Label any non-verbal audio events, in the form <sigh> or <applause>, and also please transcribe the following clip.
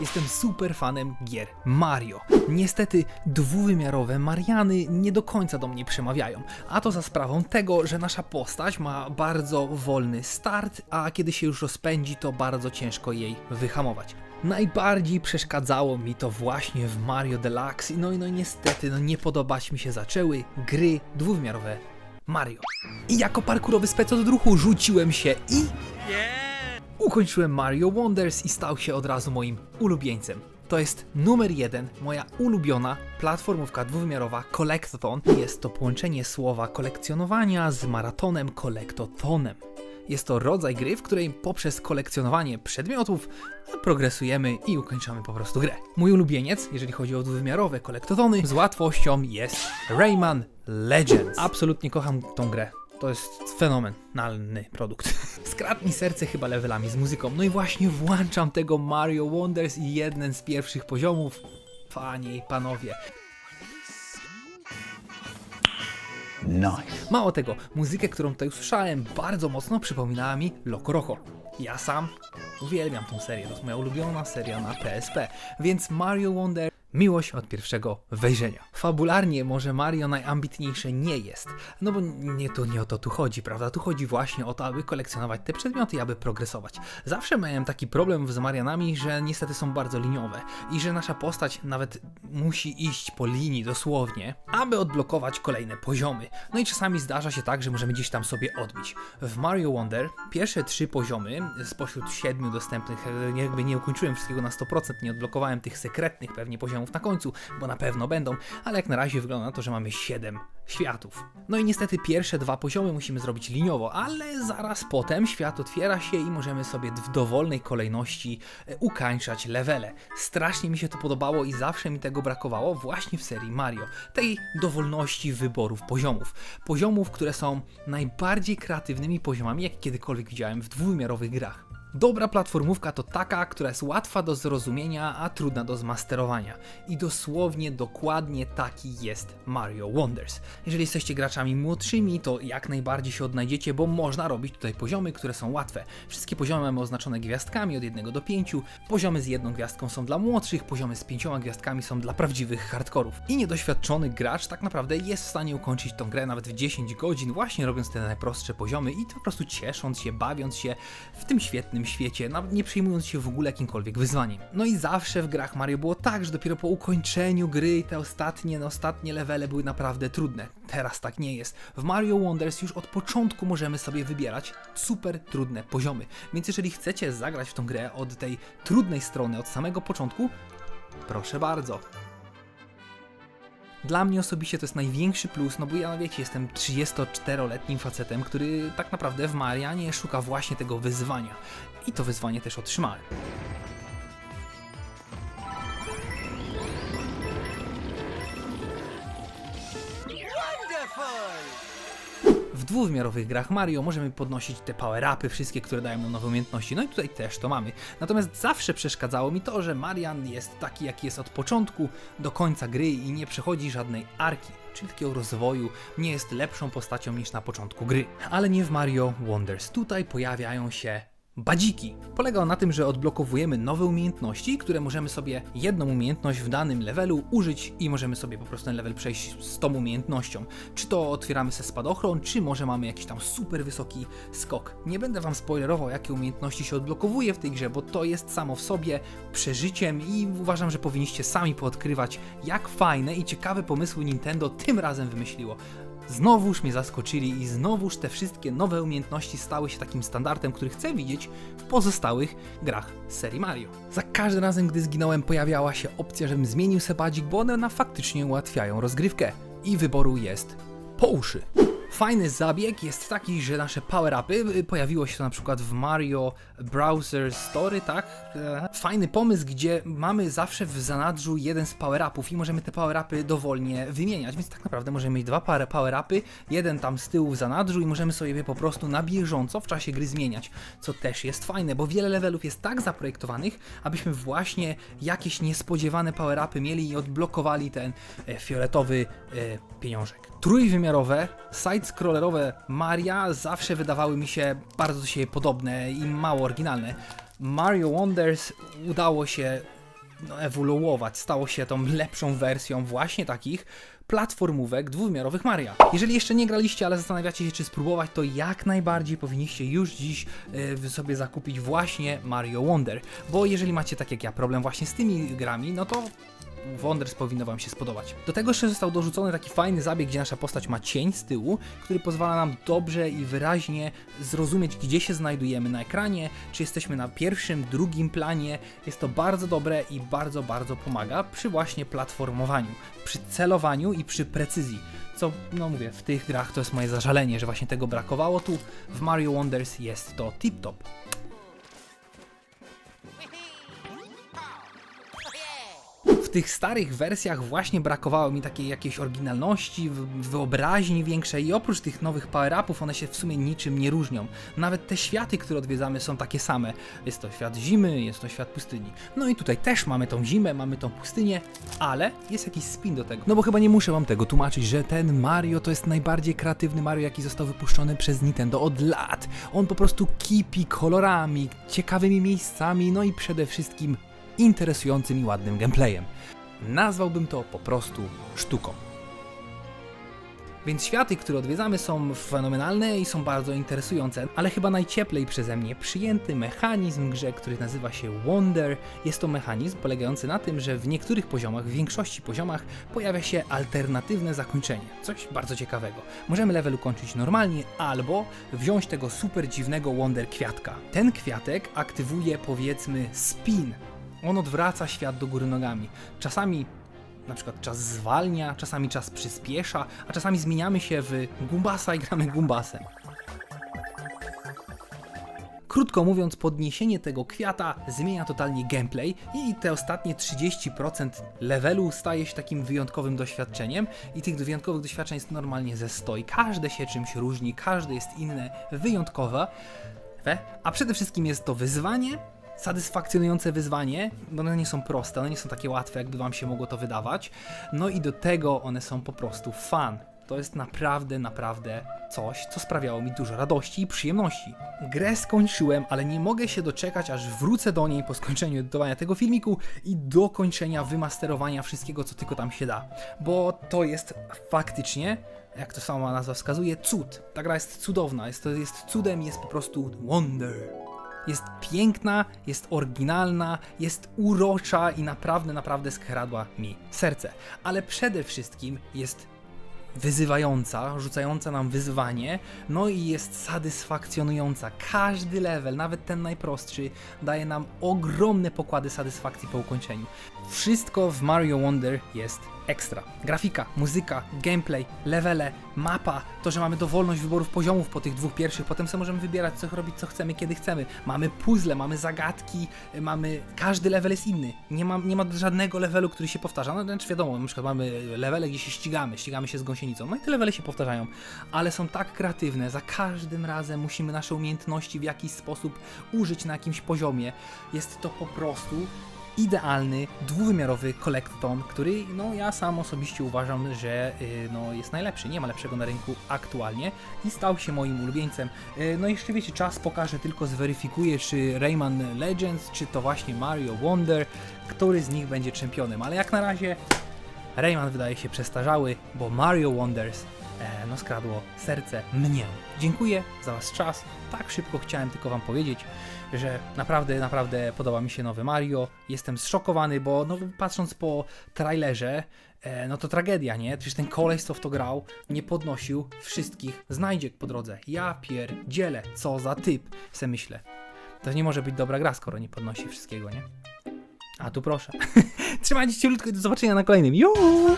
Jestem super fanem gier Mario. Niestety dwuwymiarowe Mariany nie do końca do mnie przemawiają, a to za sprawą tego, że nasza postać ma bardzo wolny start, a kiedy się już rozpędzi, to bardzo ciężko jej wyhamować. Najbardziej przeszkadzało mi to właśnie w Mario Deluxe, no i no niestety no nie podobać mi się zaczęły gry dwuwymiarowe Mario. I jako parkurowy spec od ruchu rzuciłem się i Ukończyłem Mario Wonders i stał się od razu moim ulubieńcem. To jest numer jeden, moja ulubiona platformówka dwuwymiarowa Collectathon. Jest to połączenie słowa kolekcjonowania z maratonem kolektotonem. Jest to rodzaj gry, w której poprzez kolekcjonowanie przedmiotów progresujemy i ukończamy po prostu grę. Mój ulubieniec, jeżeli chodzi o dwuwymiarowe kolektotony, z łatwością jest Rayman Legends. Absolutnie kocham tą grę. To jest fenomenalny produkt. <laughs> Skradł mi serce chyba levelami z muzyką. No i właśnie włączam tego Mario Wonders i jeden z pierwszych poziomów. Panie i panowie. Nice. Mało tego, muzykę, którą tutaj usłyszałem, bardzo mocno przypominała mi Loco Roco. Ja sam uwielbiam tą serię, to jest moja ulubiona seria na PSP, więc Mario Wonder miłość od pierwszego wejrzenia. Fabularnie może Mario najambitniejsze nie jest, no bo nie to nie o to tu chodzi, prawda? Tu chodzi właśnie o to, aby kolekcjonować te przedmioty aby progresować. Zawsze miałem taki problem z Marianami, że niestety są bardzo liniowe i że nasza postać nawet musi iść po linii dosłownie, aby odblokować kolejne poziomy. No i czasami zdarza się tak, że możemy gdzieś tam sobie odbić. W Mario Wonder pierwsze trzy poziomy spośród siedmiu dostępnych, e, jakby nie ukończyłem wszystkiego na 100%, nie odblokowałem tych sekretnych pewnie poziomów na końcu, bo na pewno będą, ale jak na razie wygląda na to, że mamy 7 światów. No i niestety pierwsze dwa poziomy musimy zrobić liniowo, ale zaraz potem świat otwiera się i możemy sobie w dowolnej kolejności e, ukańczać levele. Strasznie mi się to podobało i zawsze mi tego brakowało właśnie w serii Mario. Tej dowolności wyborów poziomów. Poziomów, które są najbardziej kreatywnymi poziomami, jak kiedykolwiek widziałem w dwuwymiarowych grach. Dobra platformówka to taka, która jest łatwa do zrozumienia, a trudna do zmasterowania. I dosłownie dokładnie taki jest Mario Wonders. Jeżeli jesteście graczami młodszymi, to jak najbardziej się odnajdziecie, bo można robić tutaj poziomy, które są łatwe. Wszystkie poziomy mamy oznaczone gwiazdkami od 1 do 5. Poziomy z jedną gwiazdką są dla młodszych, poziomy z pięcioma gwiazdkami są dla prawdziwych hardkorów. I niedoświadczony gracz tak naprawdę jest w stanie ukończyć tą grę nawet w 10 godzin, właśnie robiąc te najprostsze poziomy i po prostu ciesząc się, bawiąc się w tym świetnym świecie, nawet nie przejmując się w ogóle jakimkolwiek wyzwaniem. No i zawsze w grach Mario było tak, że dopiero po ukończeniu gry te ostatnie, no ostatnie levele były naprawdę trudne. Teraz tak nie jest. W Mario Wonders już od początku możemy sobie wybierać super trudne poziomy. Więc jeżeli chcecie zagrać w tą grę od tej trudnej strony, od samego początku, proszę bardzo. Dla mnie osobiście to jest największy plus, no bo ja, wiecie, jestem 34-letnim facetem, który tak naprawdę w Marianie szuka właśnie tego wyzwania. I to wyzwanie też otrzymałem. W dwuwymiarowych grach Mario możemy podnosić te power-upy, wszystkie, które dają nam nowe umiejętności. No i tutaj też to mamy. Natomiast zawsze przeszkadzało mi to, że Marian jest taki, jaki jest od początku do końca gry i nie przechodzi żadnej arki, czyli takiego rozwoju, nie jest lepszą postacią niż na początku gry. Ale nie w Mario Wonders. Tutaj pojawiają się Badziki. Polega on na tym, że odblokowujemy nowe umiejętności, które możemy sobie jedną umiejętność w danym levelu użyć i możemy sobie po prostu ten level przejść z tą umiejętnością. Czy to otwieramy sobie spadochron, czy może mamy jakiś tam super wysoki skok. Nie będę wam spoilerował, jakie umiejętności się odblokowuje w tej grze, bo to jest samo w sobie przeżyciem i uważam, że powinniście sami poodkrywać, jak fajne i ciekawe pomysły Nintendo tym razem wymyśliło. Znowuż mnie zaskoczyli i znowuż te wszystkie nowe umiejętności stały się takim standardem, który chcę widzieć w pozostałych grach serii Mario. Za każdym razem, gdy zginąłem, pojawiała się opcja, żebym zmienił sebadzik, bo one na faktycznie ułatwiają rozgrywkę. I wyboru jest po uszy. Fajny zabieg jest taki, że nasze power-upy, y, pojawiło się to na przykład w Mario Browser Story, tak? E, Fajny pomysł, gdzie mamy zawsze w zanadrzu jeden z power-upów i możemy te power-upy dowolnie wymieniać, więc tak naprawdę możemy mieć dwa parę power-upy, jeden tam z tyłu w zanadrzu i możemy sobie je po prostu na bieżąco w czasie gry zmieniać, co też jest fajne, bo wiele levelów jest tak zaprojektowanych, abyśmy właśnie jakieś niespodziewane power-upy mieli i odblokowali ten e, fioletowy e, pieniążek. Trójwymiarowe, side-scrollerowe Maria zawsze wydawały mi się bardzo do siebie podobne i mało oryginalne. Mario Wonders udało się no, ewoluować, stało się tą lepszą wersją właśnie takich platformówek dwuwymiarowych Maria. Jeżeli jeszcze nie graliście, ale zastanawiacie się, czy spróbować, to jak najbardziej powinniście już dziś wy sobie zakupić właśnie Mario Wonder, bo jeżeli macie tak jak ja problem właśnie z tymi grami, no to Wonders powinno Wam się spodobać. Do tego jeszcze został dorzucony taki fajny zabieg, gdzie nasza postać ma cień z tyłu, który pozwala nam dobrze i wyraźnie zrozumieć, gdzie się znajdujemy na ekranie, czy jesteśmy na pierwszym, drugim planie. Jest to bardzo dobre i bardzo, bardzo pomaga przy właśnie platformowaniu, przy celowaniu i przy precyzji. Co, no mówię, w tych grach to jest moje zażalenie, że właśnie tego brakowało. Tu w Mario Wonders jest to tip-top. Tych starych wersjach właśnie brakowało mi takiej jakiejś oryginalności, wyobraźni większej i oprócz tych nowych power-upów one się w sumie niczym nie różnią. Nawet te światy, które odwiedzamy są takie same. Jest to świat zimy, jest to świat pustyni. No i tutaj też mamy tą zimę, mamy tą pustynię, ale jest jakiś spin do tego. No bo chyba nie muszę wam tego tłumaczyć, że ten Mario to jest najbardziej kreatywny Mario, jaki został wypuszczony przez Nintendo od lat. On po prostu kipi kolorami, ciekawymi miejscami, no i przede wszystkim interesującym i ładnym gameplayem. Nazwałbym to po prostu sztuką. Więc światy, które odwiedzamy są fenomenalne i są bardzo interesujące, ale chyba najcieplej przeze mnie przyjęty mechanizm grze, który nazywa się Wonder. Jest to mechanizm polegający na tym, że w niektórych poziomach, w większości poziomach pojawia się alternatywne zakończenie. Coś bardzo ciekawego. Możemy level ukończyć normalnie albo wziąć tego super dziwnego Wonder kwiatka. Ten kwiatek aktywuje powiedzmy spin. On odwraca świat do góry nogami. Czasami na przykład czas zwalnia, czasami czas przyspiesza, a czasami zmieniamy się w Gumbasa i gramy Gumbasem. Krótko mówiąc, podniesienie tego kwiata zmienia totalnie gameplay i te ostatnie 30% levelu staje się takim wyjątkowym doświadczeniem i tych wyjątkowych doświadczeń jest normalnie ze 100 i każde się czymś różni, każde jest inne, wyjątkowe, we, a przede wszystkim jest to wyzwanie, satysfakcjonujące wyzwanie, bo one nie są proste, one nie są takie łatwe, jakby wam się mogło to wydawać. No i do tego one są po prostu fan. To jest naprawdę, naprawdę coś, co sprawiało mi dużo radości i przyjemności. Grę skończyłem, ale nie mogę się doczekać, aż wrócę do niej po skończeniu edytowania tego filmiku i dokończenia wymasterowania wszystkiego, co tylko tam się da. Bo to jest faktycznie jak to sama nazwa wskazuje, cud. Ta gra jest cudowna, jest, to jest cudem, jest po prostu wonder. Jest piękna, jest oryginalna, jest urocza i naprawdę, naprawdę skradła mi serce. Ale przede wszystkim jest wyzywająca, rzucająca nam wyzwanie, no i jest satysfakcjonująca. Każdy level, nawet ten najprostszy, daje nam ogromne pokłady satysfakcji po ukończeniu. Wszystko w Mario Wonder jest ekstra. Grafika, muzyka, gameplay, levele, mapa, to, że mamy dowolność wyborów poziomów po tych dwóch pierwszych, potem sobie możemy wybierać, co robić, co chcemy, kiedy chcemy. Mamy puzzle, mamy zagadki, mamy... Każdy level jest inny. Nie ma, nie ma żadnego levelu, który się powtarza. No, znaczy wiadomo, na przykład mamy levele, gdzie się ścigamy, ścigamy się z gąsienicą, no i te levele się powtarzają, ale są tak kreatywne, za każdym razem musimy nasze umiejętności w jakiś sposób użyć na jakimś poziomie. Jest to po prostu idealny, dwuwymiarowy kolekton, który no ja sam osobiście uważam, że y, no, jest najlepszy, nie ma lepszego na rynku aktualnie i stał się moim ulubieńcem. Y, no i jeszcze wiecie, czas pokaże, tylko zweryfikuje, czy Rayman Legends, czy to właśnie Mario Wonder, który z nich będzie czempionem, ale jak na razie Rayman wydaje się przestarzały, bo Mario Wonders e, no skradło serce mnie. Dziękuję za wasz czas. Tak szybko chciałem tylko wam powiedzieć, że naprawdę, naprawdę podoba mi się nowy Mario. Jestem zszokowany, bo no, patrząc po trailerze, e, no to tragedia, nie? Przecież ten koleś, co w to grał, nie podnosił wszystkich znajdziek po drodze. Ja pierdzielę, co za typ, se myślę. To nie może być dobra gra, skoro nie podnosi wszystkiego, nie? A tu proszę. <laughs> Trzymajcie się ciutko i do zobaczenia na kolejnym. Juuu!